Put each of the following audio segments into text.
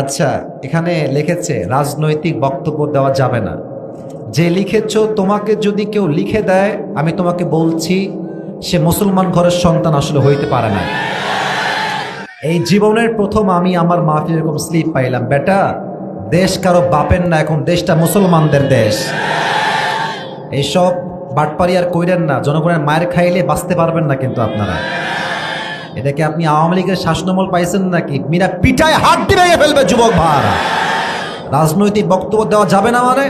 আচ্ছা এখানে লিখেছে, রাজনৈতিক বক্তব্য দেওয়া যাবে না। যে লিখেছ, তোমাকে যদি কেউ লিখে দেয়, আমি তোমাকে বলছি, সে মুসলমান ঘরের সন্তান আসলে হইতে পারে না। এই জীবনের প্রথম আমি আমার মাফি এরকম স্লিপ পাইলাম, বেটা, দেশ কারও বাপের না, এখন দেশটা মুসলমানদের দেশ। এইসব বাটপারি আর কইরেন না, জনগণের মায়ের খাইলে বাঁচতে পারবেন না কিন্তু আপনারা। এটাকে আপনি আওয়ামী লীগের শাসনমল পাইছেন নাকি? মিরা পিঠায় হাত দিয়ে ভেঙে ফেলবে যুবক ভাড়া রাজনৈতিক বক্তব্য দেওয়া যাবে না মানে?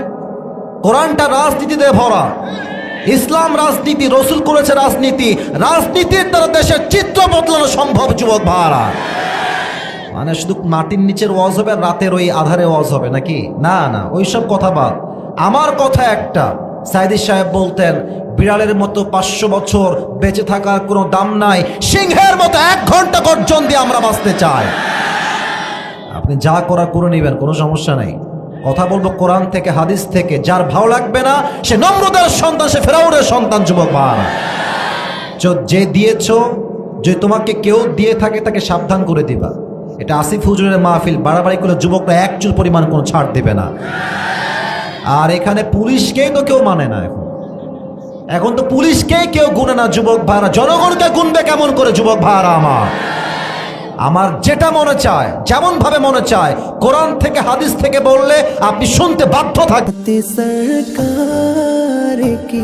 কোরআনটা রাজনীতিতে ভরা। ইসলাম রাজনীতি, রসুল করেছে রাজনীতি। রাজনীতির দ্বারা দেশের চিত্র বদলানো সম্ভব, যুবক ভাড়া মানে শুধু মাটির নিচের ওয়াজ হবে রাতের ওই আধারে ওয়াজ হবে নাকি? না না, ওইসব কথা বাদ। আমার কথা একটা। সাইদি সাহেব বলতেন বিড়ালের মতো পাঁচশো বছর বেঁচে থাকার কোনো দাম নাই। সিংহের মতো এক ঘণ্টা গর্জন দিয়ে আমরা বাঁচতে চাই। আপনি যা করা করে নেবেন, কোনো সমস্যা নাই। কথা বলব কোরআন থেকে, হাদিস থেকে। যার ভালো লাগবে না, সে নম্রদের সন্তান, সে ফেরাউনের সন্তান, যুবক ভাড়া যে দিয়েছ, যে তোমাকে কেউ দিয়ে থাকে, তাকে সাবধান করে দিবা। এটা আসিফ হুজুরের মাহফিল। বাড়াবাড়ি করে যুবকরা এক চুল পরিমাণ কোনো ছাড় দেবে না। আর এখানে পুলিশকেই তো কেউ মানে না এখন। এখন তো পুলিশকে কেউ গুনে না, যুবক ভাড়া জনগণকে গুনবে কেমন করে, যুবক ভাড়া আমার? আমার যেটা মনে চায় যেমন ভাবে মনে চায়, কোরআন থেকে, হাদিস থেকে বললে আপনি শুনতে বাধ্য থাকতে কি